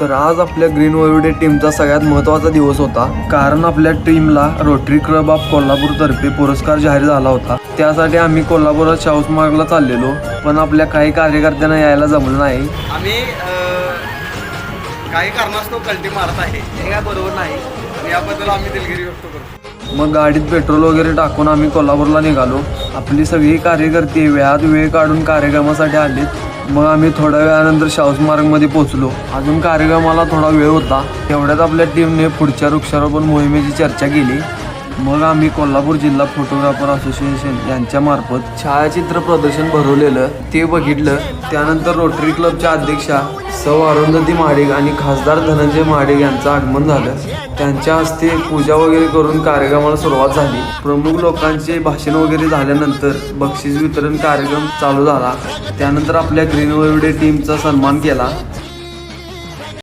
तर आज आपल्या ग्रीन वरुडे टीमचा सगळ्यात महत्त्वाचा दिवस होता. कारण आपल्या टीमला रोटरी क्लब ऑफ कोल्हापूर तर्फे पुरस्कार जाहीर झाला होता. त्यासाठी आम्ही कोल्हापुरात शाहूस मार्गला चाललेलो. पण आपल्या काही कार्यकर्त्यांना यायला जमलं नाही. आम्ही काही कारणास्तव कल्टी मारत आहे. हे काय बरोबर नाही. याबद्दल आम्ही दिलगिरी व्यक्त करतो. मग गाडीत पेट्रोल वगैरे टाकून आम्ही कोल्हापूरला निघालो. आपली सगळी कार्यकर्ते वेळात वेळ काढून कार्यक्रमासाठी आलीत. मग आम्ही थोड्या वेळानंतर शाहूस मार्गमध्ये पोहोचलो. अजून कार्यक्रमाला थोडा वेळ होता. तेवढ्यात आपल्या टीमने पुढच्या वृक्षारोपण मोहिमेची चर्चा केली. मग आम्ही कोल्हापूर जिल्हा फोटोग्राफर असोसिएशन यांच्या मार्फत छायाचित्र प्रदर्शन भरवलेलं ते बघितलं. त्यानंतर रोटरी क्लबच्या अध्यक्षा सौ अरुंधती महाडिक आणि खासदार धनंजय महाडिक यांचं आगमन झालं. त्यांच्या हस्ते पूजा वगैरे करून कार्यक्रमाला सुरुवात झाली. प्रमुख लोकांचे भाषण वगैरे झाल्यानंतर बक्षीस वितरण कार्यक्रम चालू झाला. त्यानंतर आपल्या ग्रीन वरुडे टीमचा सन्मान केला.